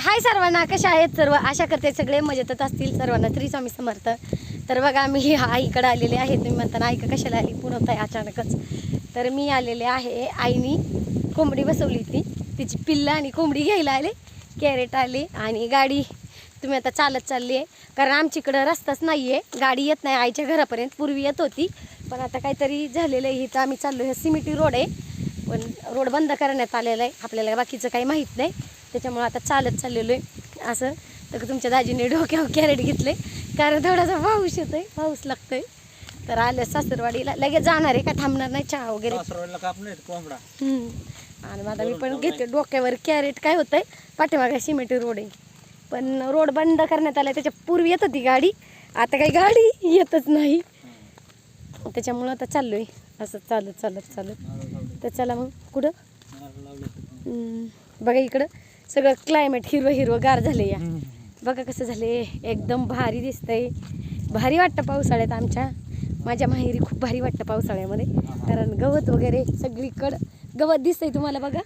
हाय सर्वांना कशा आहेत सर्व? आशा करते सगळे मजेतच असतील. सर्वांना श्री स्वामी समर्थ. तर बघा मी आईकडे आलेले आहे. तुम्ही म्हणताना ऐका कशाला आली पुरवत आहे अचानकच? तर मी आलेले आहे आईनी कोंबडी बसवली ती तिची पिल्लं आणि कोंबडी घ्यायला आले. कॅरेट आले आणि गाडी. तुम्ही आता चालत चालली आहे कारण आमच्याकडं रस्ताच नाही आहे गाडी येत नाही आईच्या घरापर्यंत. पूर्वी येत होती. पण आता काहीतरी झालेलं आहे. इथं आम्ही चाललो आहे सिमिटी रोड आहे. पण रोड बंद करण्यात आलेला आहे. आपल्याला बाकीचं काही माहीत नाही. त्याच्यामुळे आता चालत चाललेलो आहे असं तर तुमच्या दाजीने डोक्यावर कॅरेट घेतले कारण थोडासा पाऊस येतोय पाऊस लागतोय. तर आलं सासरवाडीला. लगेच जाणार आहे का? थांबणार नाही चहा वगैरे. आणि आता मी पण घेते. डोक्यावर कॅरेट काय होतंय? पाठीमागे सिमेंटी रोड आहे. पण रोड बंद करण्यात आला त्याच्या पूर्वी येत होती गाडी. आता काही गाडी येतच नाही. त्याच्यामुळं आता चाललोय. असं चालत चालत चालत. तर चला मग. कुठं. बघा इकडं. सगळं क्लायमेट हिरवं हिरवं गार झाले या. बघा कसं झाले एकदम भारी दिसतंय. भारी वाटतं पावसाळ्यात आमच्या. माझ्या माहेरी खूप भारी वाटतं पावसाळ्यामध्ये. कारण गवत वगैरे सगळीकडं गवत दिसतंय तुम्हाला बघा.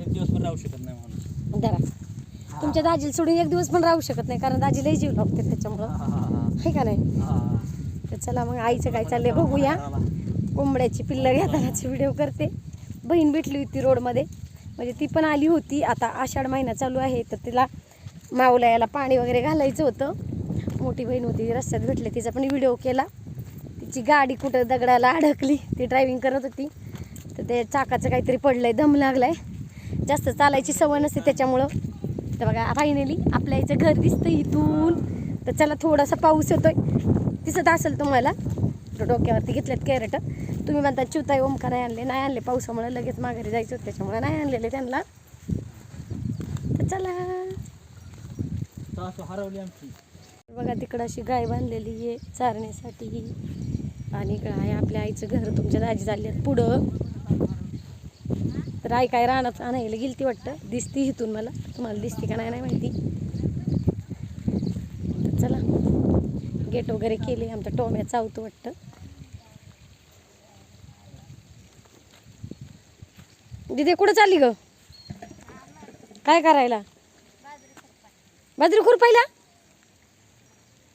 एक दिवस पण राहू शकत नाही जरा. तुमच्या दाजीला सोडून एक दिवस पण राहू शकत नाही. कारण दाजीला जीव लागते त्याच्यामुळं. आहे का नाही? तर चला मग आईचं काय चाललंय बघूया. कोंबड्याची पिल्लं घेतानाची व्हिडिओ करते. बहीण भेटली होती रोडमध्ये. म्हणजे ती पण आली होती. आता आषाढ महिना चालू आहे तर तिला माऊला याला पाणी वगैरे घालायचं होतं. मोठी बहीण होती रस्त्यात भेटले तिचा पण व्हिडिओ केला. तिची गाडी कुठं दगडाला अडकली ती ड्रायव्हिंग करत होती. तर ते चाकाचं काहीतरी पडलंय दम लागलाय. जास्त चालायची सवय नसते त्याच्यामुळं. तर बघा फायनली आपल्या इथं घर दिसतं इथून. तर चला थोडासा पाऊस येतोय. दिसत असेल तुम्हाला. डोक्यावरती घेतलेत कॅरेट तुम्ही म्हणता चिवताई ओमका नाही आणले. नाही आणले. पावसामुळे लगेच माघारी जायचं होतं त्याच्यामुळे नाही आणलेले त्यांना. तर चला. हरवली आमची. बघा तिकडं अशी गाय बांधलेली आहे चारण्यासाठी. आणि इकडं आहे आपल्या आईचं घर तुमच्या दाजी चालले आहेत पुढं. तर आई काय रानात आणायला गेलती वाटतं? दिसती इथून मला. तुम्हाला दिसती का नाही नाही माहिती. तर चला. गेट वगैरे केले आमचा टोम्या चावतो वाटतं. दिदे कुठं चालली ग? काय करायला? बाजरी खुरपायला?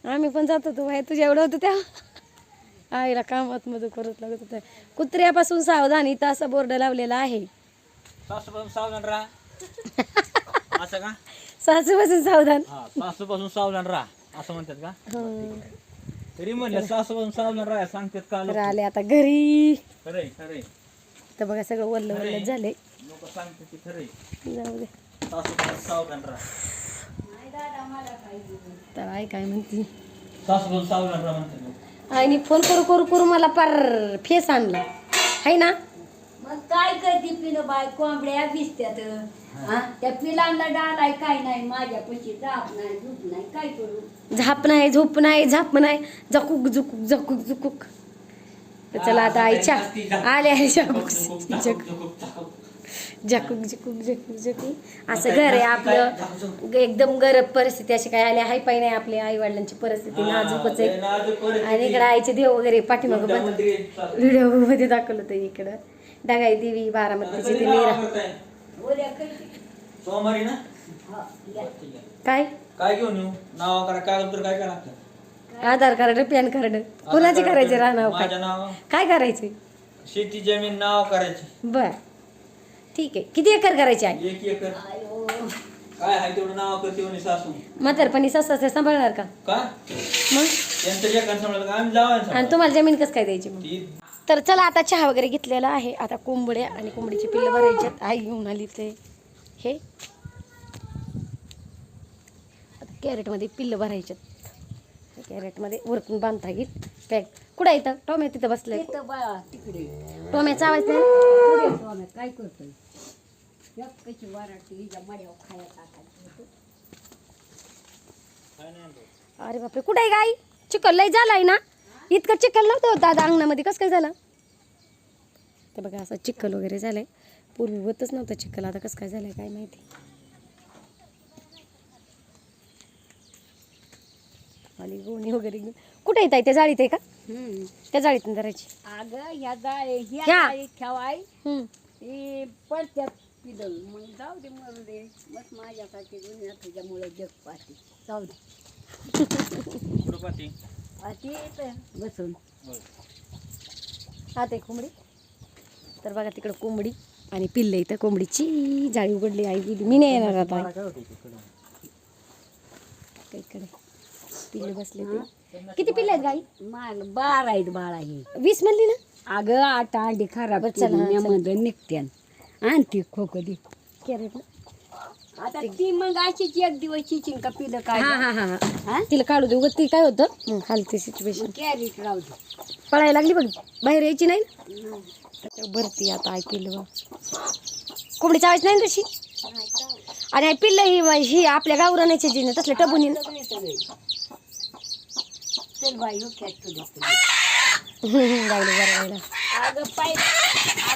आम्ही पण जात होतो बाहेर तुझ्या एवढं होतं त्या आईला कामात मदत करत लागत होतं. कुत्र्यापासून सावधान इथं असा बोर्ड लावलेला आहे. सासूपासून सावधान राहा. असं का? सासूपासून सावधान. सासूपासून सावधान राहा असं म्हणतात का? हं. तरी म्हणलं सासूपासून सावधान राहा सांगतात का आले आता घरी. खरंय खरंय. तर बघा सगळं वल्ल वल्ल झाले लोक सांगतात की खरंय जाऊ दे. तर आई काय म्हणती. आईने फोन करू करू करू मला पार फेस आणला. आहे ना? मग काय करते पिलं बाय कोंबड्या भिजत्यात. हा? त्या पिलांना डालाय काय नाही माझ्या पशी जाप नाही झोप नाही काय करू? झाप नाही झोप नाही झाप नाही. जकुक जुकुक जकुक जुकुक तर चला आता आईच्या आल्या जकुक जकुक झकुक झुकुक झकुक झकुक असं घर आहे आपलं. एकदम गरब परिस्थिती अशी काय आली हाय पाय नाही आपल्या आई वडिलांची परिस्थिती नाजूकच आहे. आणि इकडे आईचे देव वगैरे पाठीमागं बंद व्हिडिओमध्ये दाखवलं होतं इकडं. डागाई देवी बारामतीची ती मीरा उद्या कशी सोमवारी ना? या. काय? काय घेऊन येऊ? नाव करा कागदपत्र काय काय लागतं? आधार कार्ड पॅन कार्ड कोणाचे करायचे राहणार माझ्या काय? नाव काय करायचे शेती जमीन नाव करायची. बर. ठीक आहे. किती एकर करायचे आहे एक एकर. काय आहे तेवढं नाव सासू. म्हातारपणी सस्ता सांभाळणार का? का? मग? त्यांचं का? आम्ही आणि तुम्हाला जमीन कसं काय द्यायची मग? ती तर चला आता चहा वगैरे घेतलेला आहे. आता कोंबड्या आणि कोंबडीची पिल्लं भरायच्यात आई घेऊन आली ते हे. आता कॅरेटमध्ये पिल्लं भरायच्यात कॅरेटमध्ये वरतून बांधता येईल पॅक. कुठं येतं टोमॅ तिथं तिकडे. टोमॅचा आवाज नाही पुढे तो आम्ही काय करतोय? एक कशी वराटी हिच्या मड्यावर खाया टाकायची अरे बापरे कुठे आहे गाई? चिकल लय झालाय ना? इतकं चिकल नव्हतं होतं दादा अंगणामध्ये. कसं काय झालं? ते बघा असं चिखल वगैरे झालंय. पूर्वी होतच नव्हतं चिखल. आता कसं काय झालंय काय माहिती. आली गोणी वगैरे घेऊन. कुठे येत आहे त्या जाळीत आहे का? हम्म. त्या जाळीतून धरायची. अगं ह्या जाळे ह्या ह्या. जाळीत ठेवाय हम्म. ही पडत्यात मग जाऊ दे मरू दे मग माझ्यासाठी दुनिया तुझ्यामुळे जग पाहते. जाऊ दे. पाहते? बसून. हा ते कोंबडी. तर बघा तिकडं कोंबडी आणि पिल्ले इथं. कोंबडीची जाळी उघडली आई गेली. मी नाही येणार आता. इकडे. पिल्ले बसले ते. किती पिल्ले आहेत गाई? माल बारा आहेत बाळा ही वीस म्हणली ना? अगं आठ अंडी खराब बरं, चला, चला. मध्ये निघत्यान आणि. ती खोकली. कॅरेट आता ती मग अशीच एक दिवस चिचिंग का पिलं काय हा हा हा. हा? तिला काढू दे उगत ती काय होतं? हालते सिच्युएशन कॅरेट राहू दे. पळायला लागली बघ. बाहेर यायची नाही? ना भरती आता ऐकलं बा कोंबडी चावायची नाही ना तशी? आणि आई पिल्लं ही ही आपल्या गावरानाची जी ना तसल्या टबुनी सगळे. चल बाई. अगं पाय.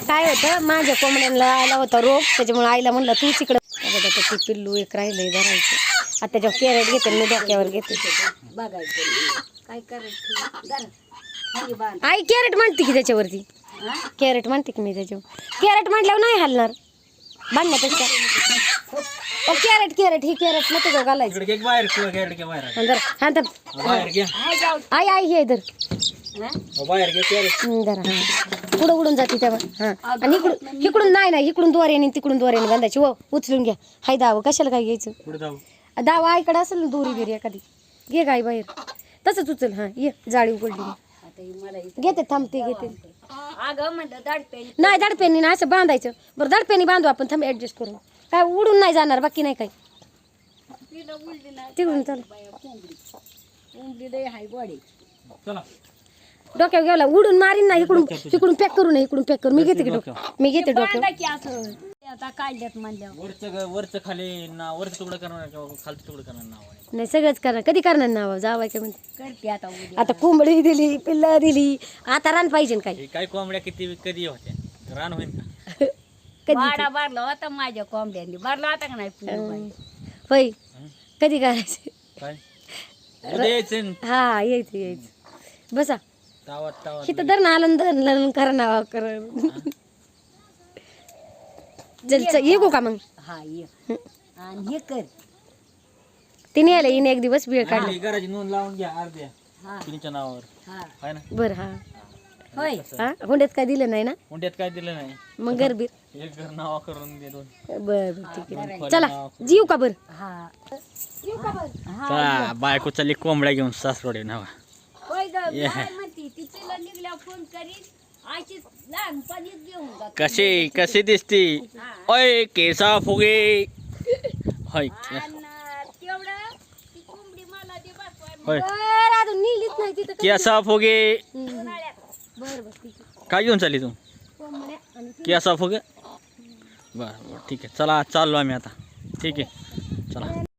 काय होतं माझ्या कोंबड्यांना आला होता रोग त्याच्यामुळे आईला म्हणलं तू तिकडं बघा. ते पिल्लू एक राहिलंय धरायचं आता त्याच्यावर कॅरेट घेते मी डोक्यावर घेते. बघायचं काय करायचं आई कॅरेट म्हणते की त्याच्यावरती? कॅरेट म्हणते की मी त्याच्यावर? कॅरेट म्हटल्यावर नाही हलणार. बांधण्यापेक्षा. कॅरेट कॅरेट ही कॅरेट नको जाऊ घालायचं. इकडे घे बाहेर किंवा घे इकडे घे बाहेर. आणि जरा हा तर बाहेर घ्या हाय जाऊ आई आई हे धर. हा? बाहेर घे कॅरेट जरा हा. पुढं उडून जाते तेव्हा हा. आणि इकडून इकडून नाही नाही इकडून द्वारेने तिकडून द्वारेने बांधायची. हो उचलून घ्या. हाय दाव कशाला काय घ्यायचं? पुढे जाऊ. दावा आईकडे असेल ना दोरी बिरी एखादी. घे गाय बाहेर. तसंच उचल हा ये जाळी उघडली. मी. आता ही मला इथं- घेते थांबते घेते. अगं म्हणलं दाडपे नाही दडप्यानी ना असं बांधायचं. बरं दडप्यानी बांधू आपण थांब ऍडजस्ट करून काय उडून नाही जाणार बाकी नाही नाही. तिकडून चल. डोक्यावर गेला उडून मारीन ना इकडून इकडून पॅक करू ना इकडून पॅक करू. मी घेते की डोक्यावर. मी घेते डोक्यावर बांधा की असं. ते आता काढल्यात म्हणल्यावर. वरचं ग- वरचं खाली ना वरचं तुकडं करणार किंवा खालचं तुकडं करणार नाव आहे. नाही सगळंच करणार कधी करणार ना जावाय काय म्हणते? करते आता उद्या. आता कोंबडी दिली पिल्ला दिली. आता रान पाहिजे ना काय हे काय कोंबड्या किती कधी होत्या? रान होईल का? वाडा भरला होता माझ्या कोंबड्यांनी. भरला होता का नाही? होय. कधी करायचं? काय? उद्या यायचं न. हा यायचं यायचं. बसा. तावात तावात इथं धरणं आलं धरणं करा नावा कर. चल चल येऊ का मग? हा ये. आणि हे कर. तिने आलं हिने एक दिवस वेळ काढला. घराची नोंद लावून घ्या अर्ध्या. हा. तिच्या नावावर. हा. आहे ना? बरं हा. होय. हा? हुंड्यात काय दिलं नाही ना? हुंड्यात काय दिलं नाही. मग गरबीर एक घर नावा करून दे दोन. बर बर ठीक आहे. चला जीव का बर? हा. चला बायको चालली कोंबड्या घेऊन सासरोडे नावा होय ग. काय म्हणती ती तिला निघल्या फोन करीत अशीच लहानपणीच घेऊन जात कशी कशी दिसती? ओय केसा फुगे. होय तेवढं ती कोंबडी मला दे बसवाय होय. बर अजून निघलीच नाही तिथं केसा फुगे. उन्हाळ्यात बर बर ठीक आहे. काय घेऊन चालली तू? कोंबड्या आणि केसा फुगे? बरं बरं ठीक आहे. चला चाललो आम्ही आता. ठीक आहे. चला.